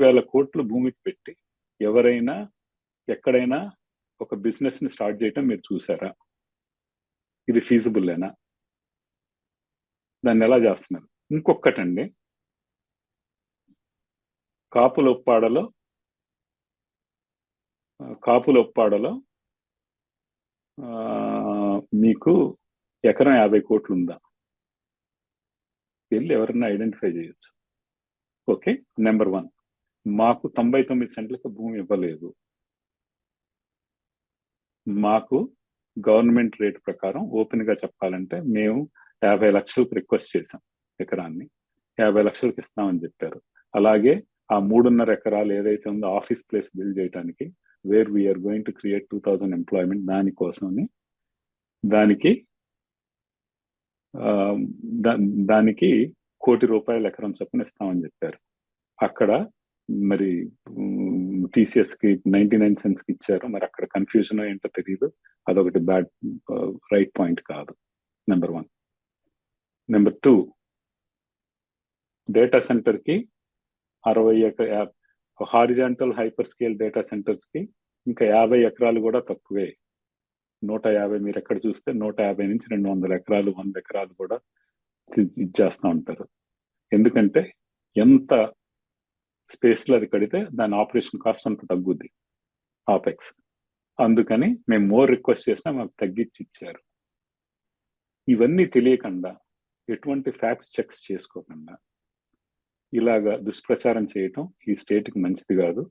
వేల కోట్లు భూమికి పెట్టి ఎవరైనా ఎక్కడైనా ఒక బిజినెస్ని స్టార్ట్ చేయటం మీరు చూసారా? ఇది ఫీజిబుల్లేనా దాన్ని ఎలా చేస్తున్నారు? ఇంకొకటండి కాపులొప్పాడలో ఉప్పాడలో కాపుల ఉప్పాడలో మీకు ఎకరం యాభై కోట్లు ఉందా వెళ్ళి ఎవరైనా ఐడెంటిఫై చేయొచ్చు. ఓకే నెంబర్ వన్ మాకు తొంభై తొమ్మిది సెంట్లకు భూమి ఇవ్వలేదు. మాకు గవర్నమెంట్ రేట్ ప్రకారం ఓపెన్గా చెప్పాలంటే మేము యాభై లక్షలకు రిక్వెస్ట్ చేశాం ఎకరాన్ని. యాభై లక్షలకు ఇస్తామని చెప్పారు. అలాగే ఆ మూడున్నర ఎకరాలు ఏదైతే ఉందో ఆఫీస్ ప్లేస్ బిల్డ్ చేయడానికి where we are going to create two thousand employment దానికోసమని దానికి దానికి కోటి రూపాయల ఎకరం చొప్పున ఇస్తామని చెప్పారు. అక్కడ మరి టీసీఎస్కి నైన్టీ నైన్ సెన్స్కి ఇచ్చారు మరి అక్కడ కన్ఫ్యూజన్ ఏంటో తెలియదు అదొకటి బ్యాడ్ రైట్ పాయింట్ కాదు. Number one number two data సెంటర్కి అరవై ఎక హారిజాంటల్ హైపర్ స్కేల్ డేటా సెంటర్స్కి ఇంకా యాభై ఎకరాలు కూడా తక్కువే. నూట యాభై మీరు ఎక్కడ చూస్తే నూట యాభై నుంచి రెండు వందల ఎకరాలు వంద ఎకరాలు కూడా ఇచ్చేస్తూ ఉంటారు. ఎందుకంటే ఎంత స్పేస్లో అది కడితే దాని ఆపరేషన్ కాస్ట్ అంత తగ్గుద్ది ఆపెక్స్ అందుకని మేము మోర్ రిక్వెస్ట్ చేసినా మాకు తగ్గించి ఇచ్చారు. ఇవన్నీ తెలియకుండా ఎటువంటి ఫ్యాక్స్ చెక్స్ చేసుకోకుండా ఇలాగా దుష్ప్రచారం చేయటం ఈ స్టేట్కి మంచిది కాదు.